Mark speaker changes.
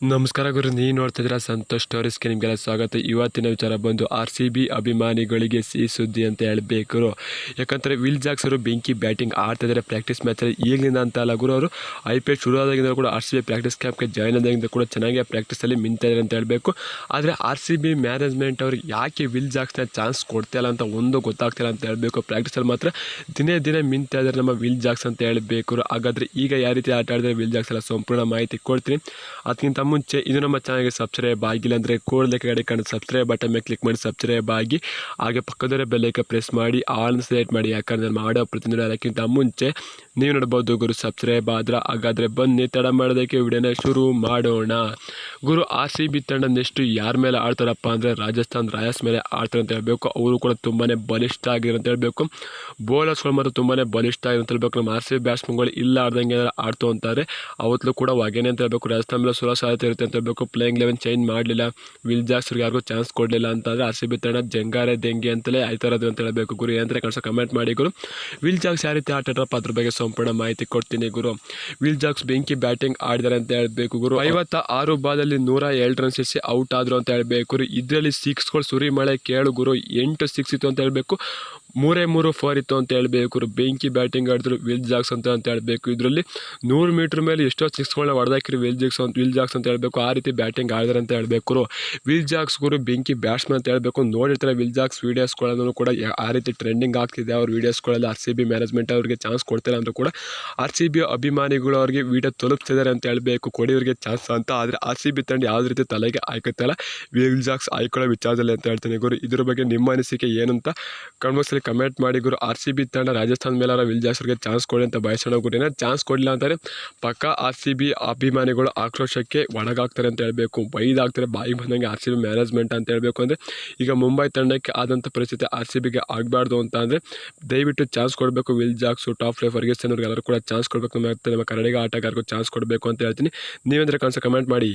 Speaker 1: ನಮಸ್ಕಾರ ಗುರು ನೀವು ನೋಡ್ತಾ ಇದ್ದೀರಾ ಸಂತೋಷ್ ಸ್ಟೋರೀಸ್ಗೆ ನಿಮಗೆಲ್ಲ ಸ್ವಾಗತ. ಇವತ್ತಿನ ವಿಚಾರ ಬಂದು ಆರ್ ಸಿ ಬಿ ಅಭಿಮಾನಿಗಳಿಗೆ ಸಿಹಿ ಸುದ್ದಿ ಅಂತ ಹೇಳಬೇಕು ಯಾಕಂದರೆ ವಿಲ್ ಜಾಕ್ಸ್ ಅವರು ಬೆಂಕಿ ಬ್ಯಾಟಿಂಗ್ ಆಡ್ತಾ ಇದ್ದಾರೆ ಪ್ರಾಕ್ಟೀಸ್ ಮ್ಯಾಚಲ್ಲಿ ಈಗಲಿಂದ ಅಂತ ಅಲ್ಲ ಗುರು ಅವರು ಐ ಪಿ ಎಲ್ ಶುರು ಆದಾಗಿಂದ ಕೂಡ ಆರ್ ಸಿ ಬಿ ಪ್ರಾಕ್ಟೀಸ್ ಕ್ಯಾಂಪ್ಗೆ ಜಾಯ್ನ್ ಆದಾಗಿಂದ ಕೂಡ ಚೆನ್ನಾಗಿ ಪ್ರಾಕ್ಟೀಸಲ್ಲಿ ಮಿಂತಿದ್ದಾರೆ ಅಂತ ಹೇಳಬೇಕು. ಆದರೆ ಆರ್ ಸಿ ಬಿ ಮ್ಯಾನೇಜ್ಮೆಂಟ್ ಅವ್ರಿಗೆ ಯಾಕೆ ವಿಲ್ ಜಾಕ್ಸ್ನ ಚಾನ್ಸ್ ಕೊಡ್ತಾಯಿಲ್ಲ ಅಂತ ಒಂದು ಗೊತ್ತಾಗ್ತಿಲ್ಲ ಅಂತ ಹೇಳಬೇಕು. ಪ್ರಾಕ್ಟೀಸಲ್ಲಿ ಮಾತ್ರ ದಿನೇ ದಿನೇ ಮಿಂತಾ ಇದ್ದಾರೆ ನಮ್ಮ ವಿಲ್ ಜಾಕ್ಸ್ ಅಂತ ಹೇಳಬೇಕು ಹಾಗಾದರೆ ಈಗ ಯಾವ ರೀತಿ ಆಟ ಆಡಿದ್ರೆ ವಿಲ್ ಜಾಕ್ಸ್ ಎಲ್ಲ ಸಂಪೂರ್ಣ ಮಾಹಿತಿ ಕೊಡ್ತೀನಿ. ಅದಕ್ಕಿಂತ ಮುಂಚೆ ಇದು ನಮ್ಮ ಚಾನಲ್ಗೆ ಸಬ್ಸ್ಕ್ರೈಬ್ ಆಗಿಲ್ಲ ಅಂದರೆ ಕೂಡಲೇ ಕಡೆ ಕಾಣೋ ಸಬ್ಸ್ಕ್ರೈಬ್ ಬಟನ್ ಮೇಲೆ ಕ್ಲಿಕ್ ಮಾಡಿ ಸಬ್ಸ್ಕ್ರೈಬ್ ಆಗಿ, ಹಾಗೆ ಪಕ್ಕದವರೇ ಬೆಲ್ಲೈಕ ಪ್ರೆಸ್ ಮಾಡಿ ಆಲ್ ಸೆಲೆಕ್ಟ್ ಮಾಡಿ. ಯಾಕಂದ್ರೆ ನಾನು ಮಾಡೋ ಪ್ರತಿನಿಧಿ ಅದಕ್ಕಿಂತ ಮುಂಚೆ ನೀವು ನೋಡ್ಬೋದು ಗುರು ಸಬ್ಸ್ಕ್ರೈಬ್ ಆದ್ರೆ, ಹಾಗಾದರೆ ಬನ್ನಿ, ತಡ ಮಾಡೋದಕ್ಕೆ ವಿಡಿಯೋನ ಶುರು ಮಾಡೋಣ. ಗುರು ಆರ್ ಸಿ ಬಿ ತಂಡ ನೆಕ್ಸ್ಟ್ ಯಾರ ಮೇಲೆ ಆಡ್ತಾರಪ್ಪ ಅಂದರೆ ರಾಜಸ್ಥಾನ್ ರಾಯಲ್ಸ್ ಮೇಲೆ ಆಡ್ತಾರೆ ಅಂತ ಹೇಳಬೇಕು. ಅವರು ಕೂಡ ತುಂಬಾ ಬಲಿಷ್ಠ ಆಗಿರೋ ಅಂತ ಹೇಳಬೇಕು. ಬೌಲರ್ಸ್ಗಳು ಮಾತ್ರ ತುಂಬಾ ಬಲಿಷ್ಠ ಆಗಿರೋ ಅಂತ ಹೇಳಬೇಕು. ನಮ್ಮ ಆರ್ ಸಿ ಬಿ ಬ್ಯಾಟ್ಸ್ಮನ್ಗಳು ಇಲ್ಲ ಆಡ್ದಂಗೆ ಆಡ್ತು ಅಂತಾರೆ, ಅವತ್ತು ಕೂಡ ಹಾಗೇನೆ ಅಂತ ಹೇಳಬೇಕು. ರಾಜಸ್ಥಾನ್ ಮೇಲೆ ಸುಲಭ ಇರುತ್ತೆ ಅಂತ ಹೇಳ್ಬೇಕು. ಪ್ಲೇಯಿಂಗ್ ಲೆವೆನ್ ಚೇಂಜ್ ಮಾಡಲಿಲ್ಲ. ವಿಲ್ ಜಾಸ್ಟ್ರಿಗೆ ಯಾರಿಗೂ ಚಾನ್ಸ್ ಕೊಡಲಿಲ್ಲ ಅಂತಂದರೆ ಆರ್ ಸಿ ಬಿ ತಂಡ ಜಂಗಾರೆ ದೆಂಗೆ ಅಂತಲೇ ಆಯ್ತಾ ಇರೋದು ಅಂತ ಹೇಳಬೇಕು. ಗುರು ಏನಂತ ಕಳ್ಸೋ ಕಮೆಂಟ್ ಮಾಡಿ ಗುರು. ವಿಲ್ ಜಾಕ್ಸ್ ಯಾವ ರೀತಿ ಆಟಾಡ್ರಪ್ಪ ಅದ್ರ ಬಗ್ಗೆ ಸಂಪೂರ್ಣ ಮಾಹಿತಿ ಕೊಡ್ತೀನಿ ಗುರು. ವಿಲ್ ಜಾಕ್ಸ್ ಬೆಂಕಿ ಬ್ಯಾಟಿಂಗ್ ಆಡಿದ್ದಾರೆ ಅಂತ ಹೇಳಬೇಕು ಗುರು. ಐವತ್ತ ಆರು ಬಾದಲ್ಲಿ ನೂರ ಎರಡು ರನ್ ಸಿಸಿ ಔಟ್ ಆದರು ಅಂತ ಹೇಳಬೇಕು. ಇದರಲ್ಲಿ ಸಿಕ್ಸ್ಗಳು ಸುರಿ ಮಳೆ ಕೇಳು ಗುರು. ಎಂಟು ಸಿಕ್ಸ್ ಇತ್ತು ಅಂತ ಹೇಳಬೇಕು. ಮೂರೇ ಮೂರು ಫೋರ್ ಇತ್ತು ಅಂತ ಹೇಳಬೇಕು. ಬೆಂಕಿ ಬ್ಯಾಟಿಂಗ್ ಆಡಿದ್ರು, ವಿಲ್ ಜಾಕ್ಸ್ ಅಂತ ಅಂತ ಹೇಳಬೇಕು. ಇದರಲ್ಲಿ ನೂರು ಮೀಟ್ರ್ ಮೇಲೆ ಎಷ್ಟೋ ಸಿಕ್ಸ್ಗಳನ್ನ ಹೊಡೆದಾಕಿರಿ ವಿಲ್ ಜಾಕ್ಸ್ ಅಂತ, ವಿಲ್ ಜಾಕ್ಸ್ ಅಂತ ಹೇಳಬೇಕು. ಆ ರೀತಿ ಬ್ಯಾಟಿಂಗ್ ಆಡಿದ್ರೆ ಅಂತ ಹೇಳಬೇಕು ವಿಲ್ ಜಾಕ್ಸ್ ಗುರು ಬೆಂಕಿ ಬ್ಯಾಟ್ಸ್ಮನ್ ಅಂತ ಹೇಳಬೇಕು. ನೋಡಿರ್ತಾರೆ ವಿಲ್ ಜಾಕ್ಸ್ ವೀಡಿಯೋಸ್ಗಳನ್ನು ಕೂಡ ಆ ರೀತಿ ಟ್ರೆಂಡಿಂಗ್ ಆಗ್ತಿದೆ. ಅವ್ರ ವೀಡಿಯೋಸ್ಗಳಲ್ಲಿ ಆರ್ ಸಿ ಬಿ ಮ್ಯಾನೇಜ್ಮೆಂಟ್ ಅವ್ರಿಗೆ ಚಾನ್ಸ್ ಕೊಡ್ತಾರೆ ಅಂತ ಕೂಡ ಆರ್ ಸಿ ಬಿ ಅಭಿಮಾನಿಗಳು ಅವ್ರಿಗೆ ವಿಡಿಯೋ ತಲುಪ್ತಿದ್ದಾರೆ ಅಂತ ಹೇಳಬೇಕು. ಕೊಡಿ ಅವ್ರಿಗೆ ಚಾನ್ಸ್ ಅಂತ. ಆದರೆ ಆರ್ ಸಿ ಬಿ ತಂಡ ಯಾವುದೇ ರೀತಿ ತಲೆಗೆ ಆಯ್ಕತ್ತಲ್ಲ ವಿಲ್ ಜಾಕ್ಸ್ ಆಯ್ಕೊಳ್ಳೋ ವಿಚಾರದಲ್ಲಿ ಅಂತ ಹೇಳ್ತೇನೆ ಗುರು. ಇದ್ರ ಬಗ್ಗೆ ನಿಮ್ಮ ಅನಿಸಿಕೆ ಏನಂತ ಅಂತ ಕಮೆಂಟ್ಸಲ್ಲಿ ಕಮೆಂಟ್ ಮಾಡಿ, ಗುರು ಆರ್ ಸಿ ಬಿ ತಂಡ ರಾಜಸ್ಥಾನ್ ಮೇಲಾರ ವಿಲ್ ಜಾಸ್ರಿಗೆ ಚಾನ್ಸ್ ಕೊಡಿ ಅಂತ ಬಯಸೋಣ ಗುರಿನ ಚಾನ್ಸ್ ಕೊಡಲಿಲ್ಲ ಅಂತಾರೆ ಪಕ್ಕ ಆರ್ ಸಿ ಬಿ ಅಭಿಮಾನಿಗಳು ಆಕ್ರೋಶಕ್ಕೆ ಒಳಗಾಗ್ತಾರೆ ಅಂತ ಹೇಳಬೇಕು. ಬೈದಾಗ್ತಾರೆ ಬಾಯಿಗೆ ಬಂದಂಗೆ ಆರ್ ಸಿ ಬಿ ಮ್ಯಾನೇಜ್ಮೆಂಟ್ ಅಂತ ಹೇಳಬೇಕು ಅಂದರೆ. ಈಗ ಮುಂಬೈ ತಂಡಕ್ಕೆ ಆದಂಥ ಪರಿಸ್ಥಿತಿ ಆರ್ ಸಿ ಬಿಗೆ ಆಗಬಾರ್ದು ಅಂತ ಅಂದರೆ ದಯವಿಟ್ಟು ಚಾನ್ಸ್ ಕೊಡಬೇಕು. Will Jacks Topley Ferguson ಅವ್ರಿಗೆ ಎಲ್ಲರೂ ಕೂಡ ಚಾನ್ಸ್ ಕೊಡಬೇಕು. ನಮ್ಮ ಕನ್ನಡಿಗ ಆಟಗಾರರಿಗೂ ಚಾನ್ಸ್ ಕೊಡಬೇಕು ಅಂತ ಹೇಳ್ತೀನಿ. ನೀವೇಂದ್ರೆ ಕನಸ ಕಮೆಂಟ್ ಮಾಡಿ.